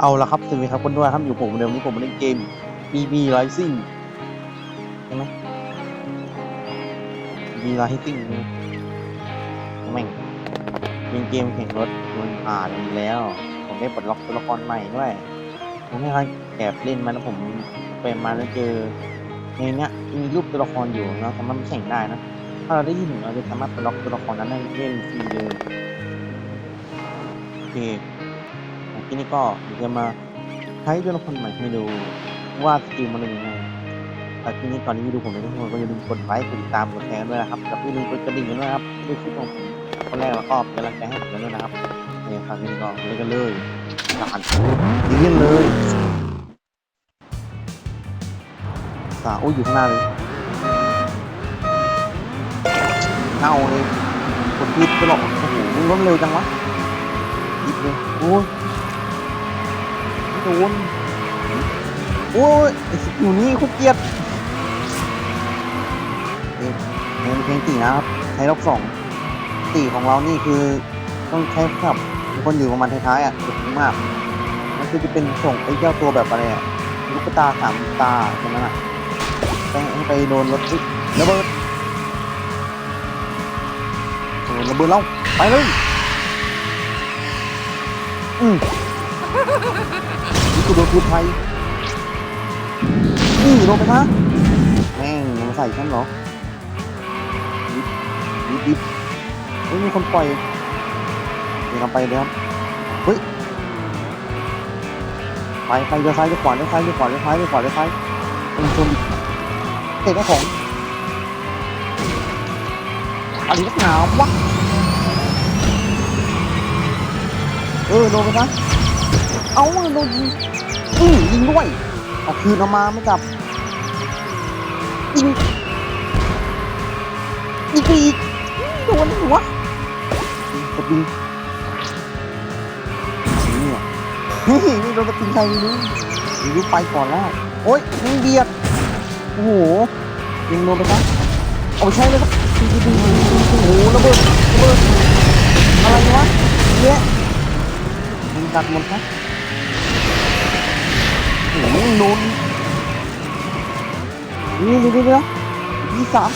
เอาละครับสวัสดีครับคนด้วยครับอยู่ผมเดิมนี้ผมมาเล่นเกม BB Rising ใช่ไหม BB Rising แม่งเป็นเกมแข่งรถมันผ่านแล้ว ผมได้ปลดล็อกตัวละครใหม่ด้วยผมไม่เคยแอบเล่นมันแล้วผมไปมาแล้วเจอในเนี้ยมีรูปตัวละครอยู่เราสามารถแข่งได้นะ ถ้าเราได้ที่หนึ่งเราจะสามารถปลดล็อกตัวละครนั้นได้เล่นฟรีเลยโอเค ทีนี่ก็จะมาใช้ตัวละครใหม่ให้ดูว่าสกิลมันเป็นยังไงแต่ทีนี้ก่อนที่จะดูผมเลยทุกคนก็อย่าลืมกดไลค์กดติดตามกดแชร์ด้วยนะครับกับอย่าลืมกดกระดิ่งด้วยนะครับด้วยคลิปของผมคนแรกแล้วก็เป็นกำลังใจให้ผมด้วยนะครับเนี่ยครับนี่ก็เลยกันเลยหลานดีเยี่ยมเลยสาวอุ้ยอยู่ข้างหน้าเลยเน่าเลยกดพิษไปหรอกโอ้โหมึงรถเร็วจังวะยิบเลยโอ้ย โดนโอ้ยอ้สกิลนี้โคตรเกียดเอ๊ะเพลงเพลงตีนะครับใช้รอบสองตีของเรานี่คือต้องใช้ขับคนอยู่ประมาณท้ายๆอะสุดมากมันคือจะเป็นส่งไอ้เจ้าตัวแบบอะไรอะลูกตาสามตาตรงนั้นอะไปไปโดนรถระเบิดโดนระเบิดแล้วไปเลยอืม คือโดนพูดไทยนี่ลงไปนะแม่งมาใส่ฉันเหรอดิบดิบดิบเฮ้ยมีคนปล่อยเดี๋ยวเราไปเลยครับเฮ้ยไปไปเดี๋ยวซ้ายเดี๋ยวขวาเดี๋ยวซ้ายเดี๋ยวขวาเดี๋ยวซ้ายเดี๋ยวขวาเดี๋ยวซ้ายเป็นชนเตะกระของอะไรนักหนาวะเออโดนไปนะ เอาโดนยิงอือยิงด้วยเอาคืนเอามาไม่กลับยิงยิงอีกโดนหัวสปริงนี่อะเฮ้ยนี่โดนสปริงใครไม่รู้ไม่รู้ไปก่อนแล้วโอ๊ยยิงเบียดโอ้โหยิงโดนไปนะเอาใช้เลยครับโอ้โหระเบิดระเบิดอะไรวะเยอะยิงกัดหมดนะโอ้โหโดนนี่ดูดูดูนะยี่สาม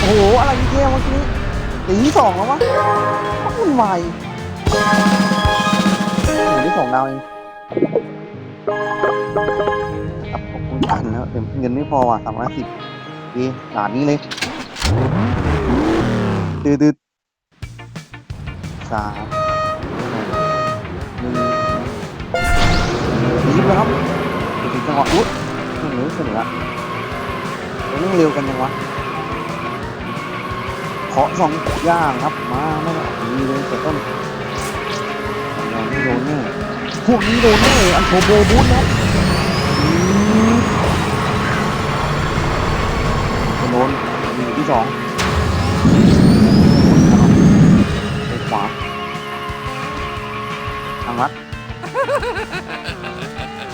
โอ้โห อะไรเงี้ยเมื่อกี้ตีสองแล้ววะวุ่นวายถึงที่สองดาวเองจับขอบคุณกันนะแต่เงินไม่พอว่ะสามร้อยสิบดีด่านนี้เลยตืดตืดสาม ยิบแล้วครับถึงจังหวะอุ๊ยเร็วเสร็จแล้วเร่งเร็วกันยังวะขอสองย่างครับ มาไม่ได้ดีเลยแต่ต้นยังไม่โดนแน่พวกนี้โดนแน่อันโทโบบูทนะอืมโดนมีที่สองไปขวาทางลัด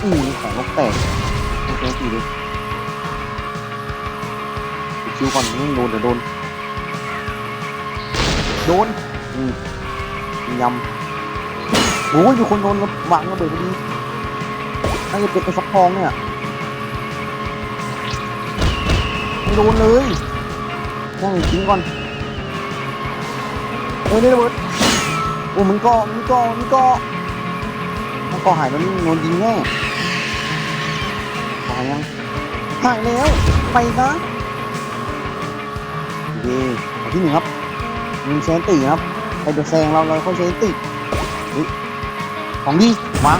อืมของนกแตกโอเคสี่เลยคิวก่อนไม่โดนเดี๋ยวโดน โดน อืมยำโอ้ยมีคนโดนระวางระเบิดพอดีน่าจะเป็นไอ้ฟักทองเนี่ยไม่โดนเลยนั่งทิ้งก่อนเอ้ยนี่ระเบิดโอ้มันก็มันก็มันก็มันก็หายแล้วนี่โดนยิงแน่ายยังหายแล้ว ไปนะเย่เอาที่หนึ่งครับมีเชนตีครับ ไปเดอะแซงเราเราค่อยเชนตีเฮ้ยของดีวาง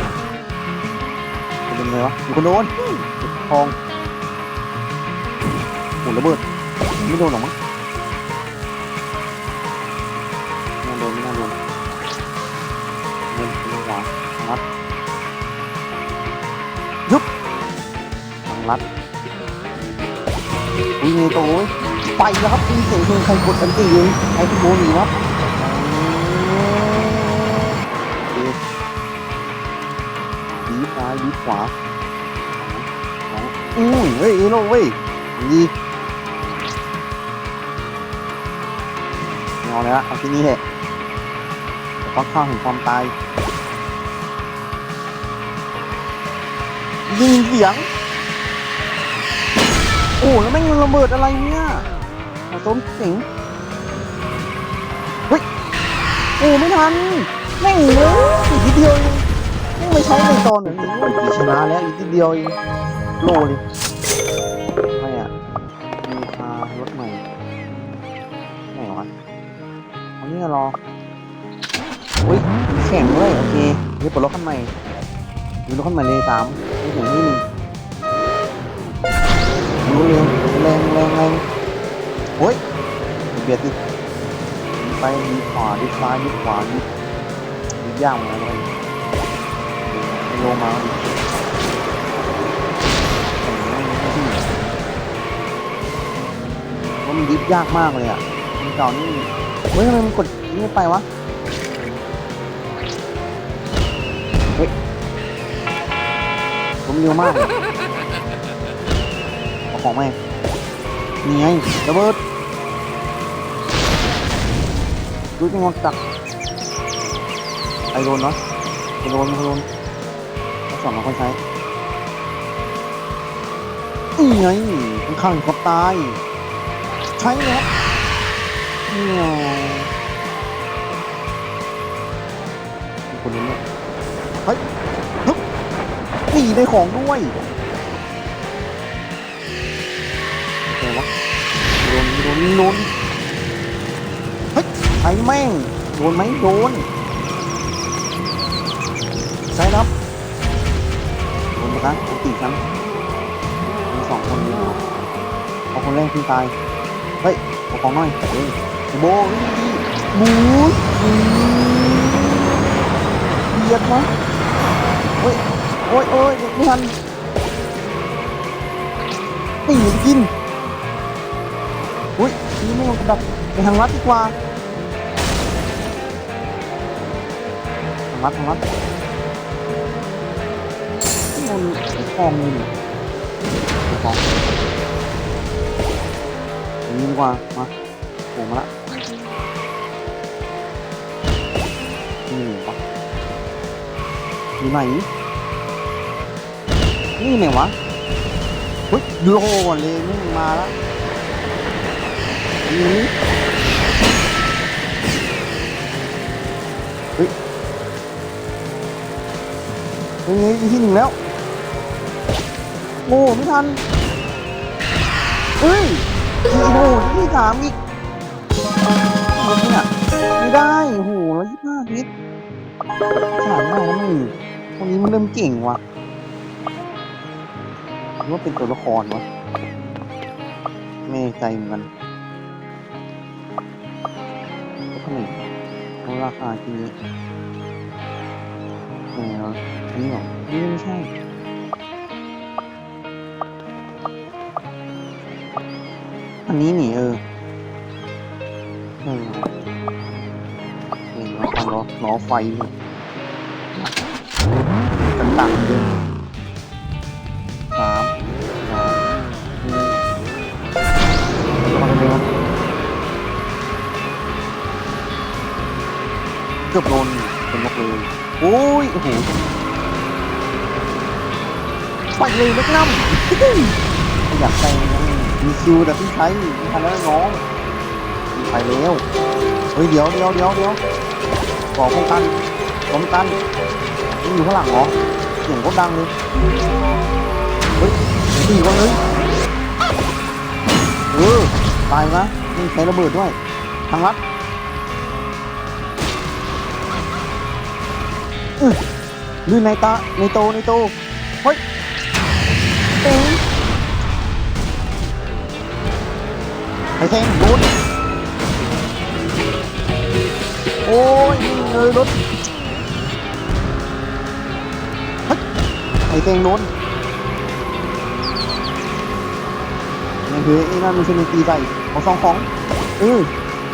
จะเป็นไงวะมีคนโดนทองโหระเบิด ไม่โดนหรอกมั้งไม่น่าโดนไม่น่าโดนเงินเป็นหวานนัด ทางลัดยมีตัวไปแล้วครับตีเสียงเพลงใครกดอันตีเองใครเป็นโบนีครับดีซ้ายดีขวาอืมเฮ้ยอีโน่เว้ยดีไม่เอาเลยละเอาที่นี่แหละต้องข้าวถึงความตายยิงเสียง อ้แล้วแม่งระเบิดอะไรเนี่ยเอาต้มสียงเฮ้ยโอ้ไม่ทันแม่งเลยอีกนิดเดียวเองแม่งไม่ใช้ในตอนนี้กี่ชนะแล้วอีกนิดเดียวเองโลเลยไม่อะมีคารถใหม่ไหนวะอันนี้รออุ้ยแข่งด้วยโอเคเดี๋ยวปลดล็อกคันใหม่มีรถคันใหม่เลยสามมีอย่งนี้หนึ่ง ไปดีขวาดีซ้ายดีขวาดีดีย่างเหมือนกันเลยลงมาดิว่ามันดิฟยากมากเลยอะมันเก่านี่เฮ้ยทำไมมันกดนี่ไม่ไปวะผมเร็วมากเลยอาของไหมานี่ไงระเบิด ดูจังหวะจักไอโดนเนาะไอโดนไอโดนเขาสอนเราคนใช้นี่ไงข้างๆเขาตาย ใช้แล้วเนี่ไงมีคนนี้เนี่ยเฮ้ยฮึบนี่ได้ของด้วยโอะไรวะโดนโดนโดนเฮ้ย ไอ้แม่ง โดนไหมโดนใช่ครับโดนนะครับตีครั้งมีสองคนนี้เหรอเอาคนแรกที่ตาย เฮ้ยเอาของหน่อยเฮ้ยโบนี่บูดเบียดมั้งเฮ้ย โอ้ยโอ้ยไม่ทันตีกินอุ้ยนี่ม่ลงกระดับไปทางลัดดีกว่า ทางลัดทางลัดที่มันไอ้ฟองนี่ไอ้ฟองอย่างนี้ดีกว่ามาโผล่มาละนี่ปะอยู่ไหนนี่ไหนวะเฮ้ยโลก่อนเลยนี่มาล้วนี่เฮ้ย เฮ้ยที่หนึ่งแล้ว โอ้ไม่ทันเฮ้ยโอ้โหที่สามอีกเนี่ยไม่ได้โอ้โหร้อยยี่สิบห้าพิษสามได้แล้วมึงคนนี้มันเริ่มเก่งว่ะหรือว่าเป็นตัวละครวะไม่ใจเหมือนกันแล้วทำไมเขาราคาทีนี้แหม นนี้เหรอนี่ไม่ใช่อันนี้หนีเออเออเห็นว่าล้อล้อไฟอยู่ต่างๆเดิมสามสองหนึ่งมาเร็วเกือบโดนเป็นนกเลยโอ้ยโอ้โห ไปเลยแม็กนัมอยากไปมีคิวแต่ที่ใช้ไม่ทันแล้วน้องไปแล้วเฮ้ยเดี๋ยวเดี๋ยวเดี๋ยวเดี๋ยวขอป้องกันป้องกันนี่อยู่ข้างหลังเหรอเสียงก็ดังเลยสี่คนเลยเออตายนะนี่ใช้ระเบิดด้วยทางลัดลื่นในตาในโตในโตเฮ้ย อ้แทงโดนโอ้ยนี่เลยรถเฮ้ยไอ้แทงโดนนี่นคือไอ้นั่นมันคือมันตีใส่ของสองของเออ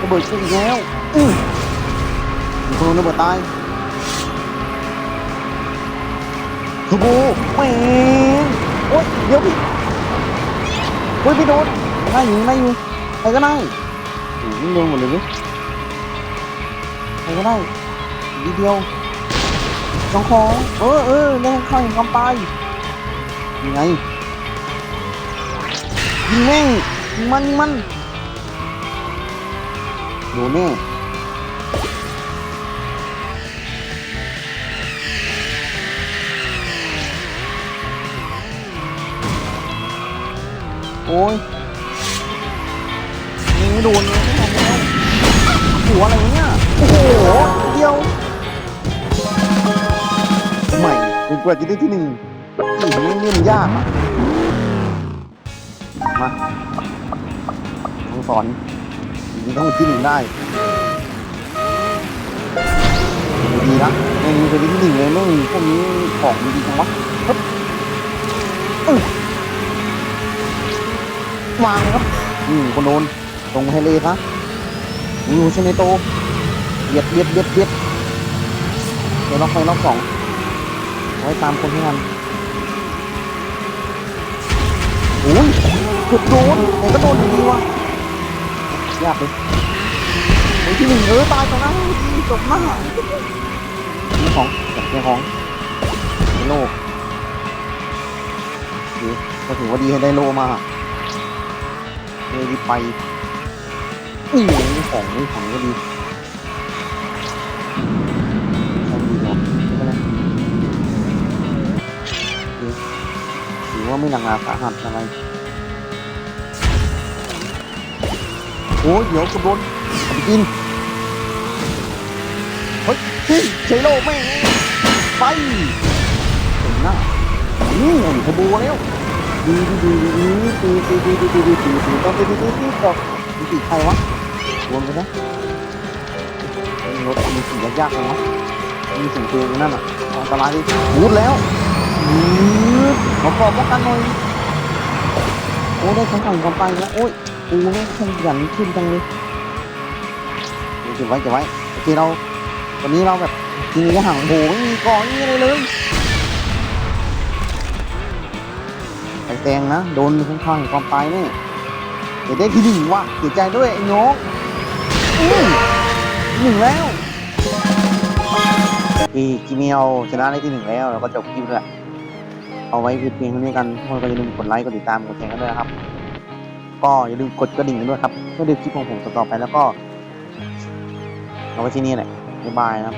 ระเบิดขึ้นอีกแล้วเออมีคนระเบิดตายทูโบแหวนโอ๊ยเดี๋ยวพี่โอ๊ยพี่โดนได้อยู่ได้อยู่ ใครก็ได้โอ้ยโดนหมดเลยเว้ยใครก็ได้อีกนิดเดียวสองของเออเออแรงเข้าอย่างกำตายยังไงยิงแม่งยิงมันยิงมันโดนแน่โอ้ยยิง ไม่โดนเลยหัวอะไรเนี่ยโอ้โหเดียวใหม่กว่าจะได้ที่หนึ่งอีกนี่นี่มันยากอะมาต้องสอนนี่ต้องที่หนึ่งได้ดีนะไม่มีคนที่หนึ่งเลยไม่มีพวกนี้ของดีจังวะวางเลยครับอืมคนโดน ตรงไฮเลซะอูเชเนโตเบียดเบียดเบียดเบียดเดี๋ยวล็อกไฟล็อกสองไว้ตามคนที่มันโอ้ยเกือบโดนไหนก็โดนอยู่ดีวะยากเลยไอ้ที่หนึ่งเออตายตรงนั้นจบหน้านี่ของจับเจ้าของในโลกดีก็ถือว่าดีให้ได้โลมาเลยไป นี่นี่ของของก็ดีใช่ดีเนาะไม่เป็นไรถือว่าไม่หนักหนาสาหัสอะไรโอ้ยเดี๋ยวกระโดนอาไปกินเฮ้ยพี่เชโลแม่ไปถึงหน้าอืมขบูแล้วดีดีดีดีดีดีดีดีดีดีดีต้องดีดีดีดีต่อดีดีใครวะร วมกันนะรถมีสิ่งยากๆเลยวะมีสิ่งเพลงนั่นอะอันตรายดิพูดแล้วอืดขอขอบป้องกันหน่อยโอ้ได้ของฝั่งของไปแล้วโอ้ยปูนี่ขยันขึ้นจังเลยเก็บไว้เก็บไว้โอเคเราวันนี้เราแบบกินกระหังโหไม่มีกองไม่อะไรเลยไปแตงนะ โดนข้างข้างความไปนี่เดี๋ยวได้ที่หนึ่งว่ะเสียใจด้วยไอ้น้อง อืมหนึ่งแล้วอีกิเมียวชนะได้ที่หนึ่งแล้วเราก็จบคลิปแล้วเอาไว้เพียงเท่านี้กันทุกคนก็อย่าลืมกดไลค์กดติดตามกดแชร์กันด้วยนะครับ ก็อย่าลืมกดกระดิ่งกันด้วยครับเพื่อดูคลิปของผมต่อๆไปแล้วก็เอาไว้ที่นี่แหละบ๊ายบายนะครับ